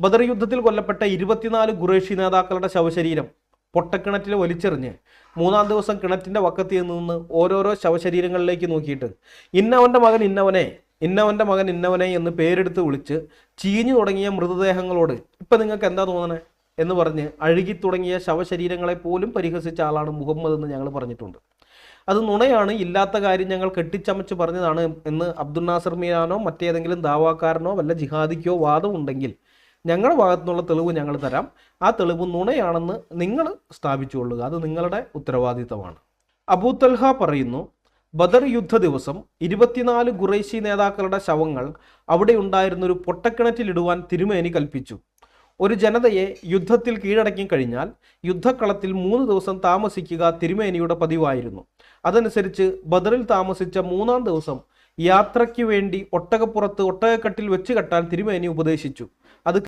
ബദർ യുദ്ധത്തിൽ കൊല്ലപ്പെട്ട ഇരുപത്തിനാല് ഖുറേഷി നേതാക്കളുടെ ശവശരീരം പൊട്ടക്കിണറ്റിൽ വലിച്ചെറിഞ്ഞ് മൂന്നാം ദിവസം കിണറ്റിന്റെ വക്കത്തിൽ നിന്ന് ഓരോരോ ശവശരീരങ്ങളിലേക്ക് നോക്കിയിട്ട് ഇന്നവന്റെ മകൻ ഇന്നവനെ ഇന്നവന്റെ മകൻ ഇന്നവനെ എന്ന് പേരെടുത്ത് വിളിച്ച് ചീഞ്ഞു തുടങ്ങിയ മൃതദേഹങ്ങളോട് ഇപ്പം നിങ്ങൾക്ക് എന്താ തോന്നണേ എന്ന് പറഞ്ഞ് അഴുകി തുടങ്ങിയ ശവശരീരങ്ങളെ പോലും പരിഹസിച്ച ആളാണ് മുഹമ്മദ് എന്ന് ഞങ്ങൾ പറഞ്ഞിട്ടുണ്ട്. അത് നുണയാണ് ഇല്ലാത്ത കാര്യം ഞങ്ങൾ കെട്ടിച്ചമച്ച് പറഞ്ഞതാണ് എന്ന് അബ്ദുൽ നാസർ മീരാനോ മറ്റേതെങ്കിലും ദാവാക്കാരനോ വല്ല ജിഹാദിക്കോ വാദമുണ്ടെങ്കിൽ ഞങ്ങളുടെ ഭാഗത്തുനിന്നുള്ള തെളിവ് ഞങ്ങൾ തരാം. ആ തെളിവ് നുണയാണെന്ന് നിങ്ങൾ സ്ഥാപിച്ചുകൊള്ളുക. അത് നിങ്ങളുടെ ഉത്തരവാദിത്തമാണ്. അബൂ തൽഹ പറയുന്നു ബദർ യുദ്ധ ദിവസം ഇരുപത്തിനാല് ഖുറൈശി നേതാക്കളുടെ ശവങ്ങൾ അവിടെ ഉണ്ടായിരുന്ന ഒരു പൊട്ടക്കിണറ്റിലിടുവാൻ തിരുമേനി കൽപ്പിച്ചു. ഒരു ജനതയെ യുദ്ധത്തിൽ കീഴടക്കി കഴിഞ്ഞാൽ യുദ്ധക്കളത്തിൽ മൂന്ന് ദിവസം താമസിക്കുക തിരുമേനിയുടെ പതിവായിരുന്നു. അതനുസരിച്ച് ബദറിൽ താമസിച്ച മൂന്നാം ദിവസം യാത്രയ്ക്ക് വേണ്ടി ഒട്ടകപ്പുറത്ത് ഒട്ടകക്കെട്ടിൽ വെച്ച് കെട്ടാൻ തിരുമേനി ഉപദേശിച്ചു.